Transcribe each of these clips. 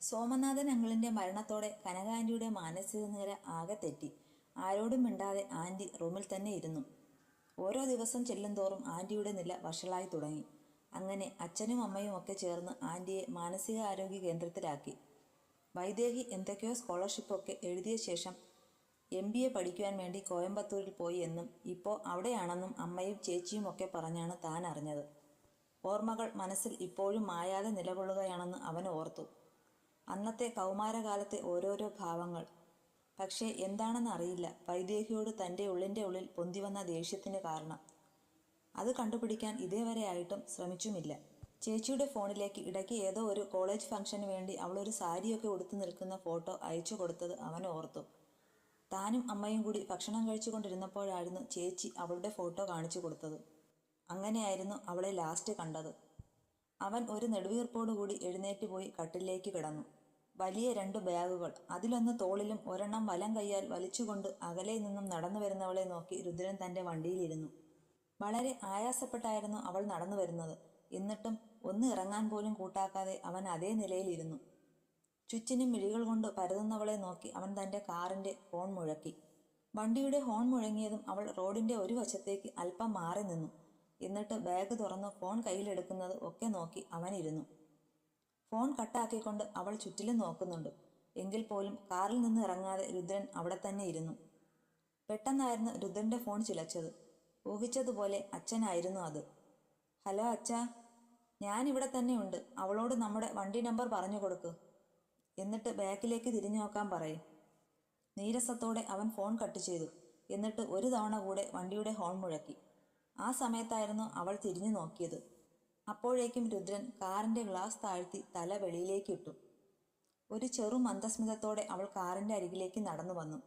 സോമനാഥൻ അങ്കിളിന്റെ മരണത്തോടെ കനകാന്റിയുടെ മാനസിക നില ആകെ തെറ്റി. ആരോടും മിണ്ടാതെ ആന്റി റൂമിൽ തന്നെ ഇരുന്നു. ഓരോ ദിവസം ചെല്ലുംതോറും ആന്റിയുടെ നില വഷളായി തുടങ്ങി. അങ്ങനെ അച്ഛനും അമ്മയും ഒക്കെ ചേർന്ന് ആന്റിയെ മാനസികാരോഗ്യ കേന്ദ്രത്തിലാക്കി. വൈദേഹി എന്തൊക്കെയോ സ്കോളർഷിപ്പൊക്കെ എഴുതിയ ശേഷം എം ബി എ പഠിക്കുവാൻ വേണ്ടി കോയമ്പത്തൂരിൽ പോയി എന്നും ഇപ്പോൾ അവിടെയാണെന്നും അമ്മയും ചേച്ചിയും ഒക്കെ പറഞ്ഞാണ് താൻ അറിഞ്ഞത്. ഓർമ്മകൾ മനസ്സിൽ ഇപ്പോഴും മായാതെ നിലകൊള്ളുകയാണെന്ന് അവൻ ഓർത്തു. അന്നത്തെ കൗമാരകാലത്തെ ഓരോരോ ഭാവങ്ങൾ. പക്ഷേ എന്താണെന്ന് അറിയില്ല വൈദേഹിയോട് തന്റെ ഉള്ളിന്റെ ഉള്ളിൽ പൊന്തിവന്ന ദേഷ്യത്തിന് കാരണം. അത് കണ്ടുപിടിക്കാൻ ഇതേവരെ ആയിട്ടും ശ്രമിച്ചുമില്ല. ചേച്ചിയുടെ ഫോണിലേക്ക് ഇടയ്ക്ക് ഏതോ ഒരു കോളേജ് ഫംഗ്ഷന് വേണ്ടി അവളൊരു സാരിയൊക്കെ ഉടുത്തു നിൽക്കുന്ന ഫോട്ടോ അയച്ചു കൊടുത്തത് അവൻ ഓർത്തു. താനും അമ്മയും കൂടി ഭക്ഷണം കഴിച്ചുകൊണ്ടിരുന്നപ്പോഴായിരുന്നു ചേച്ചി അവളുടെ ഫോട്ടോ കാണിച്ചു കൊടുത്തത്. അങ്ങനെയായിരുന്നു അവളെ ലാസ്റ്റ് കണ്ടത്. അവൻ ഒരു നെടുവീർപ്പോടുകൂടി എഴുന്നേറ്റ് പോയി കട്ടിലേക്ക് കിടന്നു. വലിയ രണ്ട് ബാഗുകൾ. അതിലൊന്ന് തോളിലും ഒരെണ്ണം വലം കൈയാൽ വലിച്ചുകൊണ്ട് അകലെ നിന്നും നടന്നു വരുന്നവളെ നോക്കി രുദ്രൻ തന്റെ വണ്ടിയിലിരുന്നു. വളരെ ആയാസപ്പെട്ടായിരുന്നു അവൾ നടന്നു വരുന്നത്. എന്നിട്ടും ഒന്ന് ഇറങ്ങാൻ പോലും കൂട്ടാക്കാതെ അവൻ അതേ നിലയിലിരുന്നു. ചുറ്റിനും മിഴികൾ കൊണ്ട് പരതുന്നവളെ നോക്കി അവൻ തന്റെ കാറിന്റെ ഹോൺ മുഴക്കി. വണ്ടിയുടെ ഹോൺ മുഴങ്ങിയതും അവൾ റോഡിന്റെ ഒരു വശത്തേക്ക് അല്പം മാറി നിന്നു. എന്നിട്ട് ബാഗ് തുറന്ന് ഫോൺ കയ്യിലെടുക്കുന്നത് ഒക്കെ നോക്കി അവനിരുന്നു. ഫോൺ കട്ടാക്കിക്കൊണ്ട് അവൾ ചുറ്റിലും നോക്കുന്നുണ്ട്. എങ്കിൽ പോലും കാറിൽ നിന്ന് ഇറങ്ങാതെ രുദ്രൻ അവിടെ തന്നെ ഇരുന്നു. പെട്ടെന്നായിരുന്നു രുദ്രന്റെ ഫോൺ ചിലച്ചത്. ഊഹിച്ചതുപോലെ അച്ഛനായിരുന്നു അത്. ഹലോ അച്ഛാ ഞാനിവിടെ തന്നെയുണ്ട്. അവളോട് നമ്മുടെ വണ്ടി നമ്പർ പറഞ്ഞു കൊടുക്ക്. എന്നിട്ട് ബാക്കിലേക്ക് തിരിഞ്ഞു നോക്കാൻ പറയും. നീരസത്തോടെ അവൻ ഫോൺ കട്ട് ചെയ്തു. എന്നിട്ട് ഒരു തവണ കൂടെ വണ്ടിയുടെ ഹോൺ മുഴക്കി. ആ സമയത്തായിരുന്നു അവൾ തിരിഞ്ഞു നോക്കിയത്. അപ്പോഴേക്കും രുദ്രൻ കാറിന്റെ ഗ്ലാസ് താഴ്ത്തി തല വെളിയിലേക്ക് ഇട്ടു. ഒരു ചെറു മന്ദസ്മിതത്തോടെ അവൾ കാറിന്റെ അരികിലേക്ക് നടന്നു വന്നു.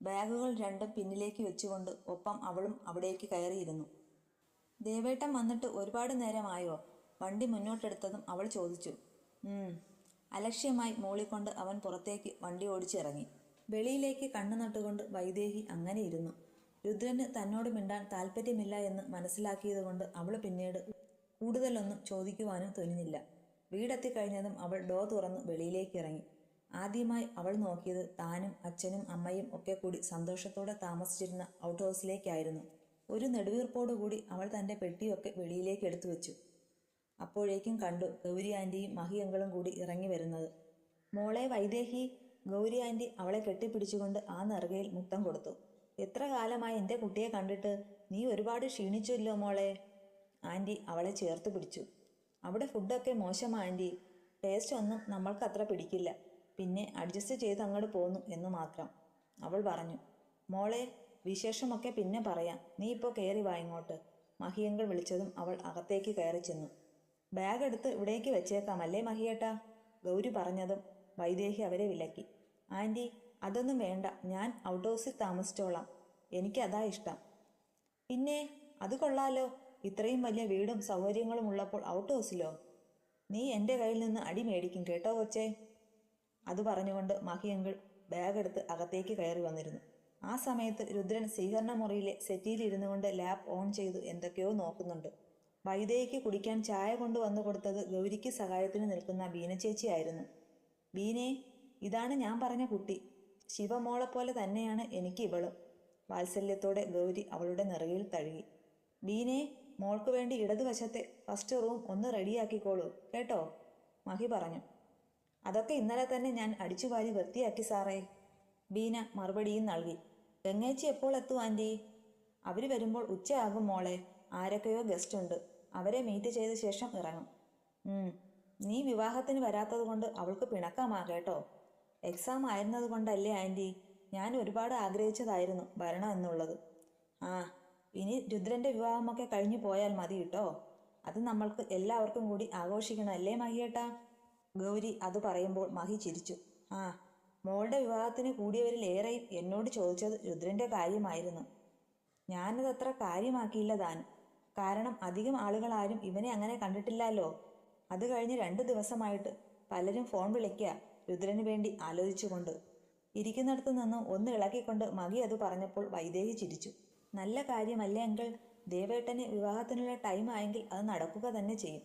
ബാഗുകൾ രണ്ടും പിന്നിലേക്ക് വെച്ചുകൊണ്ട് ഒപ്പം അവളും അവിടേക്ക് കയറിയിരുന്നു. ദേവേട്ടൻ വന്നിട്ട് ഒരുപാട് നേരമായോ? വണ്ടി മുന്നോട്ടെടുത്തതും അവൾ ചോദിച്ചു. അലക്ഷ്യമായി മൂളിക്കൊണ്ട് അവൻ പുറത്തേക്ക് വണ്ടി ഓടിച്ചിറങ്ങി. വെളിയിലേക്ക് കണ്ണു നട്ടുകൊണ്ട് വൈദേഹി അങ്ങനെ ഇരുന്നു. രുദ്രന് തന്നോട് മിണ്ടാൻ താല്പര്യമില്ല എന്ന് മനസ്സിലാക്കിയതുകൊണ്ട് അവൾ പിന്നീട് കൂടുതലൊന്നും ചോദിക്കുവാനും തുനിഞ്ഞില്ല വീടെത്തിക്കഴിഞ്ഞതും അവൾ ഡോ തുറന്ന് വെളിയിലേക്ക് ഇറങ്ങി ആദ്യമായി അവൾ നോക്കിയത് താനും അച്ഛനും അമ്മയും ഒക്കെ കൂടി സന്തോഷത്തോടെ താമസിച്ചിരുന്ന ഔട്ട് ഹൗസിലേക്കായിരുന്നു ഒരു നെടുവീർപ്പോടുകൂടി അവൾ തന്റെ പെട്ടിയൊക്കെ വെളിയിലേക്ക് എടുത്തു വെച്ചു. അപ്പോഴേക്കും കണ്ടു ഗൗരി ആന്റിയും മഹിയങ്കളും കൂടി ഇറങ്ങി വരുന്നത്. മോളെ വൈദേഹി ഗൗരി ആന്റി അവളെ കെട്ടിപ്പിടിച്ചുകൊണ്ട് ആ നെറുകയിൽ മുത്തം കൊടുത്തു. എത്ര കാലമായി എന്റെ കുട്ടിയെ കണ്ടിട്ട്? നീ ഒരുപാട് ക്ഷീണിച്ചല്ലോ മോളെ. ആന്റി അവളെ ചേർത്ത് പിടിച്ചു. അവിടെ ഫുഡൊക്കെ മോശം ആന്റി. ടേസ്റ്റ് ഒന്നും നമ്മൾക്ക് അത്ര പിടിക്കില്ല. പിന്നെ അഡ്ജസ്റ്റ് ചെയ്ത് അങ്ങോട്ട് പോന്നു എന്ന് മാത്രം. അവൾ പറഞ്ഞു മോളെ വിശേഷമൊക്കെ പിന്നെ പറയാം. നീ ഇപ്പോൾ കയറി വാ ഇങ്ങോട്ട്. മഹിയങ്കൾ വിളിച്ചതും അവൾ അകത്തേക്ക് കയറി ചെന്നു. ബാഗ് എടുത്ത് ഇവിടേക്ക് വെച്ചേക്കാം അല്ലേ മഹിയേട്ടാ? ഗൗരി പറഞ്ഞതും വൈദേഹി അവരെ വിലക്കി. ആന്റി അതൊന്നും വേണ്ട. ഞാൻ ഔട്ട് ഹൗസിൽ താമസിച്ചോളാം. എനിക്കതാ ഇഷ്ടം. പിന്നെ? അത് കൊള്ളാലോ. ഇത്രയും വലിയ വീടും സൗകര്യങ്ങളും ഉള്ളപ്പോൾ ഔട്ട് ഹൗസിലോ നീ എന്റെ കയ്യിൽ നിന്ന് അടി മേടിക്കും കേട്ടോ കൊച്ചേ? അത് പറഞ്ഞുകൊണ്ട് മഹിയങ്കിൾ ബാഗെടുത്ത് അകത്തേക്ക് കയറി വന്നിരുന്നു. ആ സമയത്ത് രുദ്രൻ സ്വീകരണ മുറിയിലെ സെറ്റിയിലിരുന്നു കൊണ്ട് ലാപ്പ് ഓൺ ചെയ്തു എന്തൊക്കെയോ നോക്കുന്നുണ്ട്. വൈദേഹിക്ക് കുടിക്കാൻ ചായ കൊണ്ടുവന്നു കൊടുത്തത് ഗൗരിക്ക് സഹായത്തിന് നിൽക്കുന്ന ബീനച്ചേച്ചിയായിരുന്നു ബീനെ ഇതാണ് ഞാൻ പറഞ്ഞ കുട്ടി. ശിവമോളെ പോലെ തന്നെയാണ് എനിക്ക് ഇവളും. വാത്സല്യത്തോടെ ഗൗരി അവളുടെ നിറയിൽ തഴുകി. ബീനെ മോൾക്ക് വേണ്ടി ഇടതുവശത്തെ ഫസ്റ്റ് റൂം ഒന്ന് റെഡിയാക്കിക്കോളൂ കേട്ടോ? മഹി പറഞ്ഞു. അതൊക്കെ ഇന്നലെ തന്നെ ഞാൻ അടിച്ചുവാരി വൃത്തിയാക്കി സാറേ. ബീന മറുപടിയും നൽകി. ഗംഗേച്ചി എപ്പോൾ എത്തും ആന്റി അവർ വരുമ്പോൾ ഉച്ചയാകും മോളെ. ആരൊക്കെയോ ഗസ്റ്റ് ഉണ്ട്. അവരെ മീറ്റ് ചെയ്ത ശേഷം ഇറങ്ങും. നീ വിവാഹത്തിന് വരാത്തത് കൊണ്ട് അവൾക്ക് പിണക്കമാ കേട്ടോ. എക്സാം ആയിരുന്നത് കൊണ്ടല്ലേ ആന്റി ഞാൻ ഒരുപാട് ആഗ്രഹിച്ചതായിരുന്നു വരണം എന്നുള്ളത്. ആ ഇനി രുദ്രന്റെ വിവാഹമൊക്കെ കഴിഞ്ഞു പോയാൽ മതി കേട്ടോ അത് നമ്മൾക്ക് എല്ലാവർക്കും കൂടി ആഘോഷിക്കണം അല്ലേ മഹിയേട്ടാ? ഗൗരി അത് പറയുമ്പോൾ മഹി ചിരിച്ചു. ആ മോളുടെ വിവാഹത്തിന് കൂടിയവരിൽ ഏറെയും എന്നോട് ചോദിച്ചത് രുദ്രന്റെ കാര്യമായിരുന്നു. ഞാനതത്ര കാര്യമാക്കിയില്ല താൻ. കാരണം അധികം ആളുകളാരും ഇവനെ അങ്ങനെ കണ്ടിട്ടില്ലല്ലോ. അത് കഴിഞ്ഞ് രണ്ട് ദിവസമായിട്ട് പലരും ഫോൺ വിളിക്കുക രുദ്രന് വേണ്ടി ആലോചിച്ചുകൊണ്ട്. ഇരിക്കുന്നിടത്തു നിന്നും ഒന്ന് ഇളക്കിക്കൊണ്ട് മകി അത് പറഞ്ഞപ്പോൾ വൈദേഹി ചിരിച്ചു. നല്ല കാര്യമല്ലേ അങ്കിൾ? ദേവേട്ടന് വിവാഹത്തിനുള്ള ടൈം ആയെങ്കിൽ അത് നടക്കുക തന്നെ ചെയ്യും.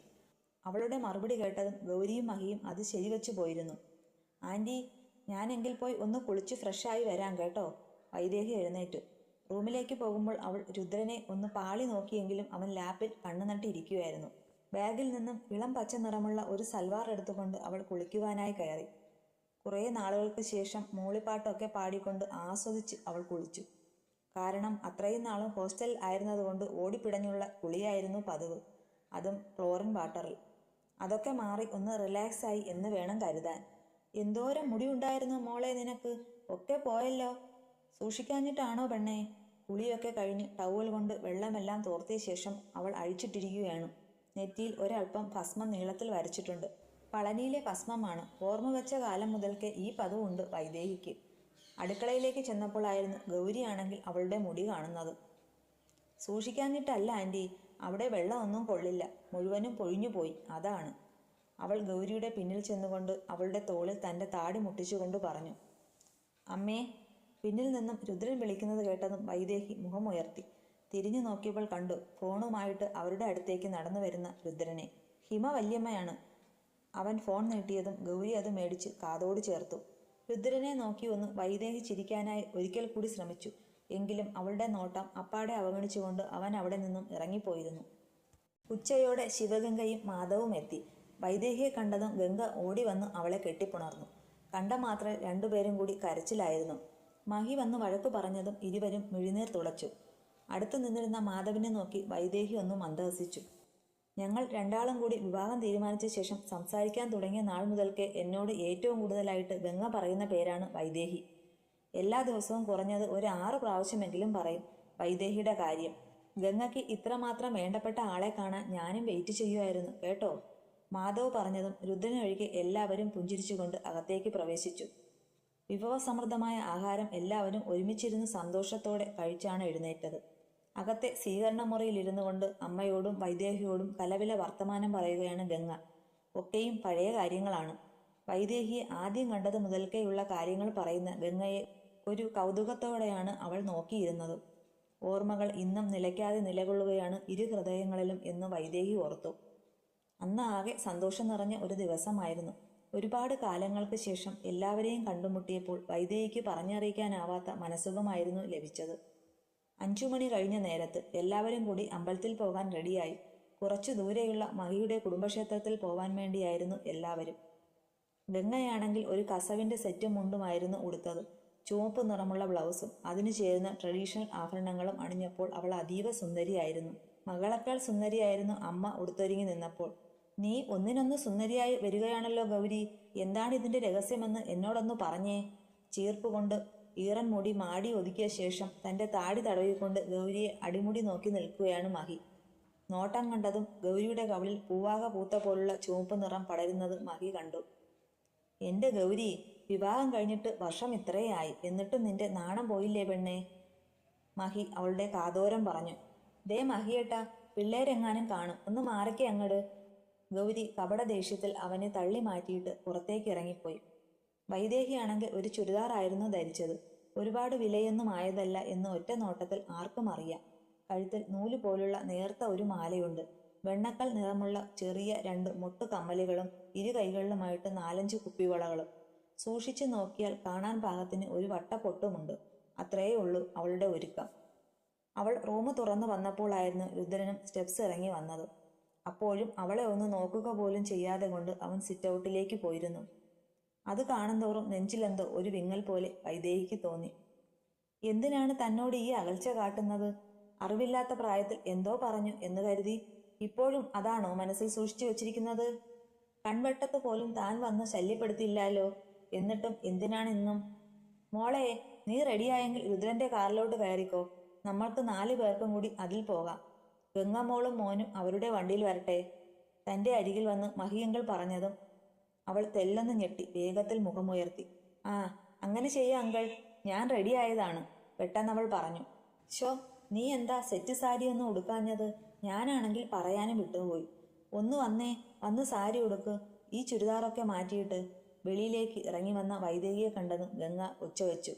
അവളുടെ മറുപടി കേട്ടതും ഗൗരിയും മഹിയും അത് ശരിവെച്ചു പോയിരുന്നു. ആന്റി ഞാനെങ്കിൽ പോയി ഒന്ന് കുളിച്ച് ഫ്രഷായി വരാം കേട്ടോ. വൈദേഹി എഴുന്നേറ്റു. റൂമിലേക്ക് പോകുമ്പോൾ അവൾ രുദ്രനെ ഒന്ന് പാളി നോക്കിയെങ്കിലും അവൻ ലാപ്പിൽ കണ്ണു നട്ടിരിക്കുകയായിരുന്നു. ബാഗിൽ നിന്നും ഇളം പച്ച നിറമുള്ള ഒരു സൽവാർ എടുത്തുകൊണ്ട് അവൾ കുളിക്കുവാനായി കയറി. കുറേ നാളുകൾക്ക് ശേഷം മൂളിപ്പാട്ടൊക്കെ പാടിക്കൊണ്ട് ആസ്വദിച്ച് അവൾ കുളിച്ചു. കാരണം അത്രയും നാളും ഹോസ്റ്റൽ ആയിരുന്നതുകൊണ്ട് ഓടിപ്പിടഞ്ഞുള്ള കുളിയായിരുന്നു പതിവ്. അതും ക്ലോറിൻ വാട്ടറിൽ. അതൊക്കെ മാറി ഒന്ന് റിലാക്സ് ആയി എന്ന് വേണം കരുതാൻ. എന്തോരം മുടി ഉണ്ടായിരുന്നു മോളെ നിനക്ക്? ഒക്കെ പോയല്ലോ. സൂക്ഷിക്കാഞ്ഞിട്ടാണോ പെണ്ണേ? കുളിയൊക്കെ കഴിഞ്ഞ് ടവൽ കൊണ്ട് വെള്ളമെല്ലാം തോർത്തിയ ശേഷം അവൾ അഴിച്ചിട്ടിരിക്കുകയാണ്. നെറ്റിയിൽ ഒരൽപ്പം ഭസ്മം നീളത്തിൽ വരച്ചിട്ടുണ്ട്. പളനിയിലെ ഭസ്മമാണ്. ഓർമ്മ വെച്ച കാലം മുതൽക്കേ ഈ പതിവുണ്ട് വൈദേഹിക്ക്. അടുക്കളയിലേക്ക് ചെന്നപ്പോഴായിരുന്നു ഗൗരിയാണെങ്കിൽ അവളുടെ മുടി കാണുന്നത്. സൂക്ഷിക്കാഞ്ഞിട്ടല്ല ആന്റി അവിടെ വെള്ളമൊന്നും കൊള്ളില്ല. മുഴുവനും പൊഴിഞ്ഞുപോയി അതാണ്. അവൾ ഗൗരിയുടെ പിന്നിൽ ചെന്നുകൊണ്ട് അവളുടെ തോളിൽ തന്റെ താടി മുട്ടിച്ചുകൊണ്ട് പറഞ്ഞു. അമ്മേ പിന്നിൽ നിന്നും രുദ്രൻ വിളിക്കുന്നത് കേട്ടതും വൈദേഹി മുഖമുയർത്തി. തിരിഞ്ഞു നോക്കിയപ്പോൾ കണ്ടു ഫോണുമായിട്ട് അവരുടെ അടുത്തേക്ക് നടന്നു വരുന്ന രുദ്രനെ. ഹിമ വല്യമ്മയാണ്. അവൻ ഫോൺ നീട്ടിയതും ഗൗരി അത് മേടിച്ച് കാതോട് ചേർത്തു. രുദ്രനെ നോക്കി ഒന്ന് വൈദേഹി ചിരിക്കാനായി ഒരിക്കൽ കൂടി ശ്രമിച്ചു. എങ്കിലും അവളുടെ നോട്ടം അപ്പാടെ അവഗണിച്ചുകൊണ്ട് അവൻ അവിടെ നിന്നും ഇറങ്ങിപ്പോയിരുന്നു. ഉച്ചയോടെ ശിവഗംഗയും മാധവും എത്തി. വൈദേഹിയെ കണ്ടതും ഗംഗ ഓടി വന്ന് അവളെ കെട്ടിപ്പുണർന്നു. കണ്ട മാത്രം രണ്ടുപേരും കൂടി കരച്ചിലായിരുന്നു. മഹി വന്ന് വഴക്കു പറഞ്ഞതും ഇരുവരും മിഴിനീർ തുളച്ചു. അടുത്തു നിന്നിരുന്ന മാധവിനെ നോക്കി വൈദേഹി ഒന്ന് മന്ദഹസിച്ചു. ഞങ്ങൾ രണ്ടാളും കൂടി വിവാഹം തീരുമാനിച്ച ശേഷം സംസാരിക്കാൻ തുടങ്ങിയ നാൾ മുതൽക്കേ എന്നോട് ഏറ്റവും കൂടുതലായിട്ട് ഗംഗ പറയുന്ന പേരാണ് വൈദേഹി. എല്ലാ ദിവസവും കുറഞ്ഞത് ഒരു ആറ് പ്രാവശ്യമെങ്കിലും പറയും വൈദേഹിയുടെ കാര്യം. ഗംഗയ്ക്ക് ഇത്രമാത്രം വേണ്ടപ്പെട്ട ആളെ കാണാൻ ഞാനും വെയിറ്റ് ചെയ്യുമായിരുന്നു കേട്ടോ? മാധവ് പറഞ്ഞതും രുദ്രനൊഴികെ എല്ലാവരും പുഞ്ചിരിച്ചുകൊണ്ട് അകത്തേക്ക് പ്രവേശിച്ചു. വിഭവസമൃദ്ധമായ ആഹാരം എല്ലാവരും ഒരുമിച്ചിരുന്ന് സന്തോഷത്തോടെ കഴിച്ചാണ് എഴുന്നേറ്റത്. അകത്തെ സ്വീകരണ മുറിയിൽ ഇരുന്നു കൊണ്ട് അമ്മയോടും വൈദേഹിയോടും കലവില വർത്തമാനം പറയുകയാണ് ഗംഗ. ഒക്കെയും പഴയ കാര്യങ്ങളാണ്. വൈദേഹിയെ ആദ്യം കണ്ടത് മുതൽക്കേയുള്ള കാര്യങ്ങൾ പറയുന്ന ഗംഗയെ ഒരു കൗതുകത്തോടെയാണ് അവൾ നോക്കിയിരുന്നത്. ഓർമ്മകൾ ഇന്നും നിലയ്ക്കാതെ നിലകൊള്ളുകയാണ് ഇരു ഹൃദയങ്ങളിലും എന്ന് വൈദേഹി ഓർത്തു. അന്ന് ആകെ സന്തോഷം നിറഞ്ഞ ഒരു ദിവസമായിരുന്നു. ഒരുപാട് കാലങ്ങൾക്ക് ശേഷം എല്ലാവരെയും കണ്ടുമുട്ടിയപ്പോൾ വൈദേഹിക്ക് പറഞ്ഞറിയിക്കാനാവാത്ത മനസ്സുഖമായിരുന്നു ലഭിച്ചത്. അഞ്ചു മണി കഴിഞ്ഞ നേരത്ത് എല്ലാവരും കൂടി അമ്പലത്തിൽ പോകാൻ റെഡിയായി. കുറച്ചു ദൂരെയുള്ള മഹിയുടെ കുടുംബക്ഷേത്രത്തിൽ പോവാൻ വേണ്ടിയായിരുന്നു എല്ലാവരും. ഗംഗയാണെങ്കിൽ ഒരു കസവിന്റെ സെറ്റും മുണ്ടുമായിരുന്നു ഉടുത്തത്. ചുവപ്പ് നിറമുള്ള ബ്ലൗസും അതിനു ചേരുന്ന ട്രഡീഷണൽ ആഭരണങ്ങളും അണിഞ്ഞപ്പോൾ അവൾ അതീവ സുന്ദരിയായിരുന്നു. മകളെക്കാൾ സുന്ദരിയായിരുന്നു അമ്മ ഉടുത്തൊരുങ്ങി നിന്നപ്പോൾ. നീ ഒന്നിനൊന്ന് സുന്ദരിയായി വരികയാണല്ലോ ഗൗരി. എന്താണ് ഇതിന്റെ രഹസ്യമെന്ന് എന്നോടൊന്ന് പറഞ്ഞേ ചീർപ്പ് കൊണ്ട് ഈറൻ മുടി മാടി ഒതുക്കിയ ശേഷം തന്റെ താടി തടവിക്കൊണ്ട് ഗൗരിയെ അടിമുടി നോക്കി നിൽക്കുകയാണ് മഹി. നോട്ടം കണ്ടതും ഗൗരിയുടെ കവിളിൽ പൂവാക പൂത്ത പോലുള്ള ചുവപ്പ് നിറം പടരുന്നത് മഹി കണ്ടു. എന്റെ ഗൗരി വിവാഹം കഴിഞ്ഞിട്ട് വർഷം ഇത്രയായി. എന്നിട്ടും നിന്റെ നാണം പോയില്ലേ പെണ്ണേ മഹി അവളുടെ കാതോരം പറഞ്ഞു. ദേ മഹിയേട്ടാ പിള്ളേരെങ്ങാനും കാണും. ഒന്ന് മാറിക്കേ അങ്ങട് ഗൗരി കപട ദേഷ്യത്തിൽ അവനെ തള്ളി മാറ്റിയിട്ട് പുറത്തേക്ക് ഇറങ്ങിപ്പോയി. വൈദേഹിയാണെങ്കിൽ ഒരു ചുരിദാറായിരുന്നു ധരിച്ചത്. ഒരുപാട് വിലയൊന്നും ആയതല്ല എന്ന് ഒറ്റ നോട്ടത്തിൽ ആർക്കും അറിയാം. കഴുത്തിൽ നൂൽ പോലുള്ള നേർത്ത ഒരു മാലയുണ്ട്. വെണ്ണക്കൽ നിറമുള്ള ചെറിയ രണ്ട് മുട്ടു കമ്മലുകളും ഇരു കൈകളിലുമായിട്ട് നാലഞ്ച് കുപ്പിവളകളും. സൂക്ഷിച്ചു നോക്കിയാൽ കാണാൻ പാകത്തിന് ഒരു വട്ടപ്പൊട്ടുമുണ്ട് അത്രയേ ഉള്ളൂ അവളുടെ ഒരുക്കം. അവൾ റൂം തുറന്നു വന്നപ്പോഴായിരുന്നു രുദ്രനും സ്റ്റെപ്സ് ഇറങ്ങി വന്നത്. അപ്പോഴും അവളെ ഒന്ന് നോക്കുക പോലും ചെയ്യാതെ കൊണ്ട് അവൻ സിറ്റൗട്ടിലേക്ക് പോയിരുന്നു. അത് കാണുന്തോറും നെഞ്ചിലെന്തോ ഒരു വിങ്ങൽ പോലെ വൈദേഹിക്ക് തോന്നി. എന്തിനാണ് തന്നോട് ഈ അകൽച്ച കാട്ടുന്നത്? അറിവില്ലാത്ത പ്രായത്തിൽ എന്തോ പറഞ്ഞു എന്ന് കരുതി ഇപ്പോഴും അതാണോ മനസ്സിൽ സൂക്ഷിച്ചു വച്ചിരിക്കുന്നത്? കൺവെട്ടത്ത് പോലും താൻ വന്ന് ശല്യപ്പെടുത്തിയില്ലല്ലോ എന്നിട്ടും എന്തിനാണ് ഇന്നും? മോളെ നീ റെഡിയായെങ്കിൽ രുദ്രന്റെ കാറിലോട്ട് കയറിക്കോ. നമ്മൾക്ക് നാല് പേർക്കും കൂടി അതിൽ പോകാം. ഗംഗമോളും മോനും അവരുടെ വണ്ടിയിൽ വരട്ടെ. തന്റെ അരികിൽ വന്ന് മഹിയങ്കൾ പറഞ്ഞതും അവൾ തെല്ലെന്ന് ഞെട്ടി വേഗത്തിൽ മുഖമുയർത്തി. ആ അങ്ങനെ ചെയ്യാം അങ്കൾ. ഞാൻ റെഡിയായതാണ് അവൾ പറഞ്ഞു. ഷോ നീ എന്താ സെറ്റ് സാരി ഒന്നും ഉടുക്കാഞ്ഞത്? ഞാനാണെങ്കിൽ പറയാനും വിട്ടുപോയി. ഒന്ന് വന്നേ വന്ന് സാരി ഉടുക്ക്. ഈ ചുരിദാറൊക്കെ മാറ്റിയിട്ട് വെളിയിലേക്ക് ഇറങ്ങി വന്ന വൈദേഹിയെ കണ്ടതും ഗംഗ ഒച്ച വെച്ചു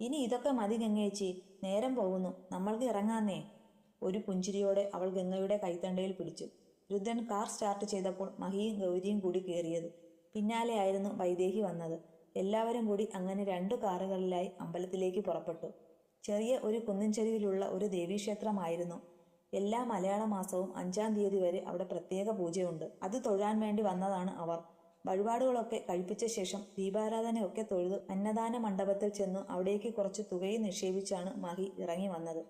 ഇനി ഇതൊക്കെ മതി ഗംഗേച്ചി നേരം പോകുന്നു. നമ്മൾക്ക് ഇറങ്ങാന്നേ. ഒരു പുഞ്ചിരിയോടെ അവൾ ഗംഗയുടെ കൈത്തണ്ടയിൽ പിടിച്ചു. രുദ്രൻ കാർ സ്റ്റാർട്ട് ചെയ്തപ്പോൾ മഹിയും ഗൗരിയും കൂടി കയറിയത് പിന്നാലെയായിരുന്നു വൈദേഹി വന്നത്. എല്ലാവരും കൂടി അങ്ങനെ രണ്ടു കാറുകളിലായി അമ്പലത്തിലേക്ക് പുറപ്പെട്ടു. ചെറിയ ഒരു കുന്നിൻചെരുവിലുള്ള ഒരു ദേവീക്ഷേത്രമായിരുന്നു. എല്ലാ മലയാള മാസവും അഞ്ചാം തീയതി വരെ അവിടെ പ്രത്യേക പൂജയുണ്ട്. അത് തൊഴാൻ വേണ്ടി വന്നതാണ് അവർ. വഴിപാടുകളൊക്കെ കഴിപ്പിച്ച ശേഷം ദീപാരാധനയൊക്കെ തൊഴുത് അന്നദാന മണ്ഡപത്തിൽ ചെന്നു അവിടേക്ക് കുറച്ച് തുകയും നിക്ഷേപിച്ചാണ് മഹി ഇറങ്ങി വന്നത്.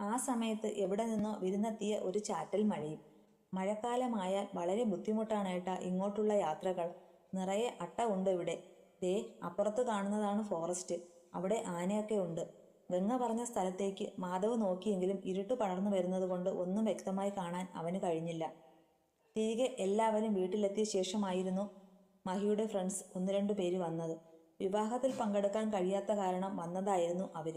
ആ സമയത്ത് എവിടെ നിന്നോ വിരുന്നെത്തിയ ഒരു ചാറ്റൽ മഴയും. മഴക്കാലമായാൽ വളരെ ബുദ്ധിമുട്ടാണ് ഏട്ടാ ഇങ്ങോട്ടുള്ള യാത്രകൾ. നിറയെ അട്ട ഉണ്ട് ഇവിടെ. ദേ അപ്പുറത്ത് കാണുന്നതാണ് ഫോറസ്റ്റ് അവിടെ ആനയൊക്കെ ഉണ്ട്. ഗംഗ പറഞ്ഞ സ്ഥലത്തേക്ക് മാധവ് നോക്കിയെങ്കിലും ഇരുട്ട് പടർന്നു വരുന്നത് കൊണ്ട് ഒന്നും വ്യക്തമായി കാണാൻ അവന് കഴിഞ്ഞില്ല. തിരികെ എല്ലാവരും വീട്ടിലെത്തിയ ശേഷമായിരുന്നു മഹിയുടെ ഫ്രണ്ട്സ് ഒന്ന് രണ്ടു പേര് വന്നത്. വിവാഹത്തിൽ പങ്കെടുക്കാൻ കഴിയാത്ത കാരണം വന്നതായിരുന്നു അവർ.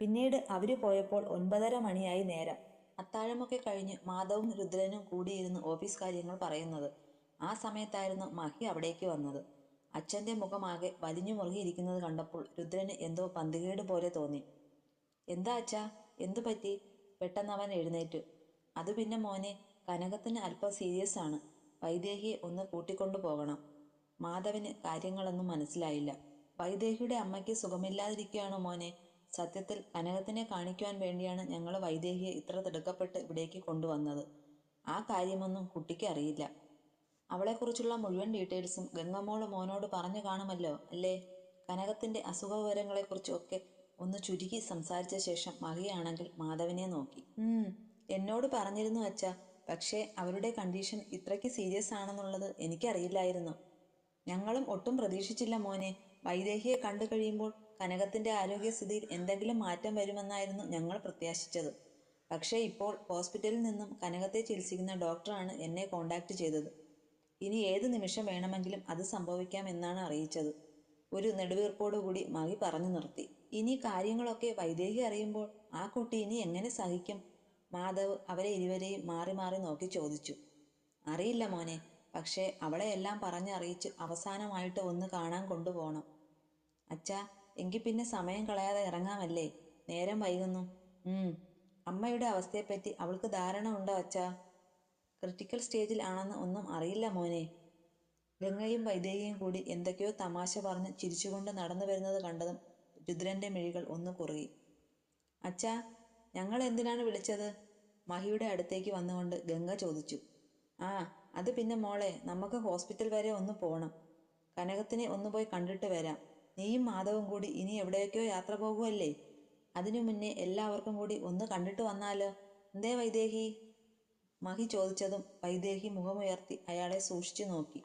പിന്നീട് അവർ പോയപ്പോൾ ഒൻപതര മണിയായി നേരം. അത്താഴമൊക്കെ കഴിഞ്ഞ് മാധവും രുദ്രനും കൂടിയിരുന്ന് ഓഫീസ് കാര്യങ്ങൾ പറയുന്നത്. ആ സമയത്തായിരുന്നു മഹി അവിടേക്ക് വന്നത്. അച്ഛന്റെ മുഖമാകെ വലിഞ്ഞു മുറുകിയിരിക്കുന്നത് കണ്ടപ്പോൾ രുദ്രന് എന്തോ പന്തികേട് പോലെ തോന്നി. എന്താ അച്ഛാ? എന്തു പറ്റി? പെട്ടെന്ന് അവൻ എഴുന്നേറ്റു. അത് പിന്നെ മോനെ കനകത്തിന് അല്പം സീരിയസ് ആണ്. വൈദേഹിയെ ഒന്ന് കൂട്ടിക്കൊണ്ടു പോകണം. മാധവന് കാര്യങ്ങളൊന്നും മനസ്സിലായില്ല. വൈദേഹിയുടെ അമ്മയ്ക്ക് സുഖമില്ലാതിരിക്കുകയാണോ മോനെ? സത്യത്തിൽ അനഘത്തിനെ കാണിക്കുവാൻ വേണ്ടിയാണ് ഞങ്ങൾ വൈദേഹിയെ ഇത്ര തിടുക്കപ്പെട്ട് ഇവിടേക്ക് കൊണ്ടുവന്നത്. ആ കാര്യമൊന്നും കുട്ടിക്ക് അറിയില്ല. അവളെക്കുറിച്ചുള്ള മുഴുവൻ ഡീറ്റെയിൽസും ഗംഗമ്മോൾ മോനോട് പറഞ്ഞു കാണുമല്ലോ അല്ലേ? കനകത്തിന്റെ അസുഖവിവരങ്ങളെക്കുറിച്ചൊക്കെ ഒന്ന് ചുരുക്കി സംസാരിച്ച ശേഷം മഹിയാണെങ്കിൽ മാധവനെ നോക്കി. ഉം എന്നോട് പറഞ്ഞിരുന്നു അച്ഛാ പക്ഷേ അവരുടെ കണ്ടീഷൻ ഇത്രയ്ക്ക് സീരിയസ് ആണെന്നുള്ളത് എനിക്കറിയില്ലായിരുന്നു. ഞങ്ങളും ഒട്ടും പ്രതീക്ഷിച്ചില്ല മോനെ. വൈദേഹിയെ കണ്ടു കഴിയുമ്പോൾ കനകത്തിന്റെ ആരോഗ്യസ്ഥിതിയിൽ എന്തെങ്കിലും മാറ്റം വരുമെന്നായിരുന്നു ഞങ്ങൾ പ്രത്യാശിച്ചത്. പക്ഷേ ഇപ്പോൾ ഹോസ്പിറ്റലിൽ നിന്നും കനകത്തെ ചികിത്സിക്കുന്ന ഡോക്ടറാണ് എന്നെ കോണ്ടാക്ട് ചെയ്തത്. ഇനി ഏത് നിമിഷം വേണമെങ്കിലും അത് സംഭവിക്കാം എന്നാണ് അറിയിച്ചത്. ഒരു നെടുവീർപ്പോടുകൂടി മകി പറഞ്ഞു നിർത്തി. ഇനി കാര്യങ്ങളൊക്കെ വൈദേഹി അറിയുമ്പോൾ ആ കുട്ടി ഇനി എങ്ങനെ സഹിക്കും? മാധവ് അവരെ ഇരുവരെയും മാറി മാറി നോക്കി ചോദിച്ചു. അറിയില്ല മോനെ പക്ഷേ അവളെ എല്ലാം പറഞ്ഞറിയിച്ച് അവസാനമായിട്ട് ഒന്ന് കാണാൻ കൊണ്ടുപോകണം. അച്ഛാ എങ്കിൽ പിന്നെ സമയം കളയാതെ ഇറങ്ങാമല്ലേ നേരം വൈകുന്നു. ഉം. അമ്മയുടെ അവസ്ഥയെപ്പറ്റി അവൾക്ക് ധാരണ ഉണ്ടോ അച്ഛാ? ക്രിട്ടിക്കൽ സ്റ്റേജിൽ ആണെന്ന് ഒന്നും അറിയില്ല മോനെ. ഗംഗയും വൈദേഹിയും കൂടി എന്തൊക്കെയോ തമാശ പറഞ്ഞ് ചിരിച്ചുകൊണ്ട് നടന്നു വരുന്നത് കണ്ടതും രുദ്രന്റെ മിഴികൾ ഒന്ന് കുറുകി. അച്ഛാ ഞങ്ങൾ എന്തിനാണ് വിളിച്ചത്? മഹിയുടെ അടുത്തേക്ക് വന്നുകൊണ്ട് ഗംഗ ചോദിച്ചു. ആ അത് പിന്നെ മോളെ നമുക്ക് ഹോസ്പിറ്റൽ വരെ ഒന്ന് പോകണം കനകത്തിനെ ഒന്ന് പോയി കണ്ടിട്ട് വരാം. നീയും മാധവും കൂടി ഇനി എവിടേക്കോ യാത്ര പോകുമല്ലേ അതിനു മുന്നേ എല്ലാവർക്കും കൂടി ഒന്ന് കണ്ടിട്ട് വന്നാലോ? എന്തേ വൈദേഹി? മഹി ചോദിച്ചതും വൈദേഹി മുഖമുയർത്തി അയാളെ സൂക്ഷിച്ചു നോക്കി.